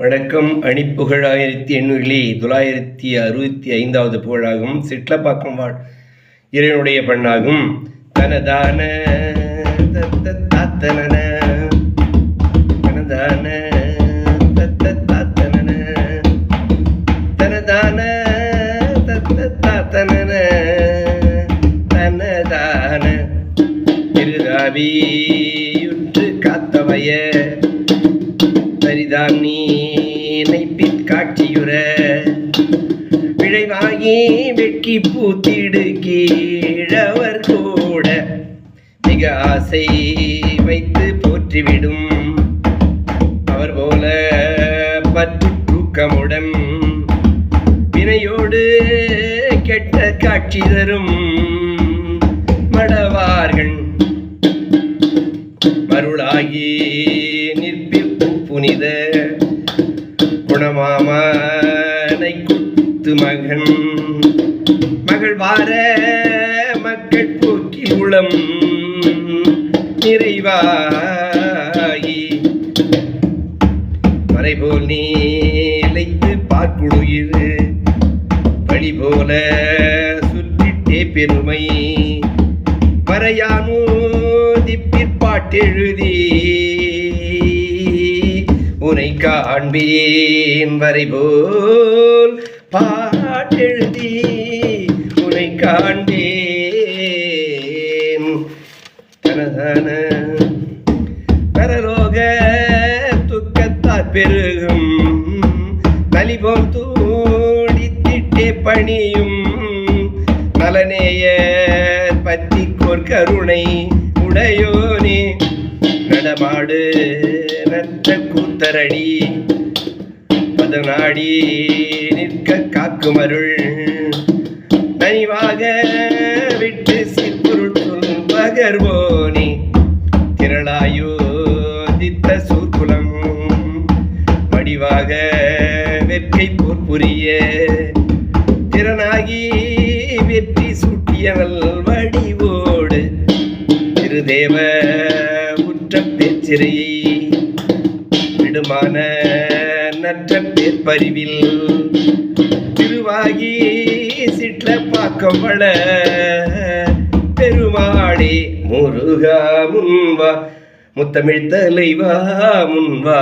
வணக்கம். அணிப்புகழ் ஆயிரத்தி எண்ணூறிலே தொள்ளாயிரத்தி அறுபத்தி ஐந்தாவது புகழாகும். சிட்லப்பாக்கம் வாழ் இறைவனுடைய பெண்ணாகும். தனதான தத்த தாத்தனன. தனதான தத்த தாத்தனன. தனதான தத்த தாத்தனன. தனதான திருதாவியுற்று காத்தவைய சரிதான் நீ நினைப்பின் காட்சியுற. விழைவாகி வெட்கி பூத்திடு கீழவர் கூட. மிக ஆசை வைத்து போற்றிவிடும். அவர் போல பற்று தூக்கமுடன். வினையோடு கெட்ட காட்சி தரும் மடவார்கள். மருளாகி நிற்பில் புனித குணமாமனை குத்து மகன். மகள் வார மக்கள் போக்கி உளம் நிறைவாகி. மறைபோல் நீலைத்து பார்க்குடுயிர். பழி போல சுற்றிட்டே பெருமை. மறையானோ திப்பிற்பாட்டெழுதி உனை காண்பேன் வரைபோல் பாட்டெழுதி உனை காண்பேன் தனதன பரலோக துக்கத்தார் பெருகும் நலிபோல் தூடித்திட்டே பணியும் நலனேய பற்றி கோர் கருணை உடையோனே. பாடு நற்ற கூத்தரடி. பதநாடி நிற்க காக்கும் அருள். நனிவாக விட்டு சிற்பொருள் சொல் திரளாயோதித்த சூர்குலம் வடிவாக வெற்கை போர் புரிய திறனாகி வெற்றி சூட்டியவள் வடிவோடு திருதேவ உற்ற பேச்சிறையை விடுமான நற்ற பேர் பரிவில். திருவாகி சிற்ற பாக்கம் வள பெருமாடி முருகா முன்வா. முத்தமிழ் தலைவா முன்வா.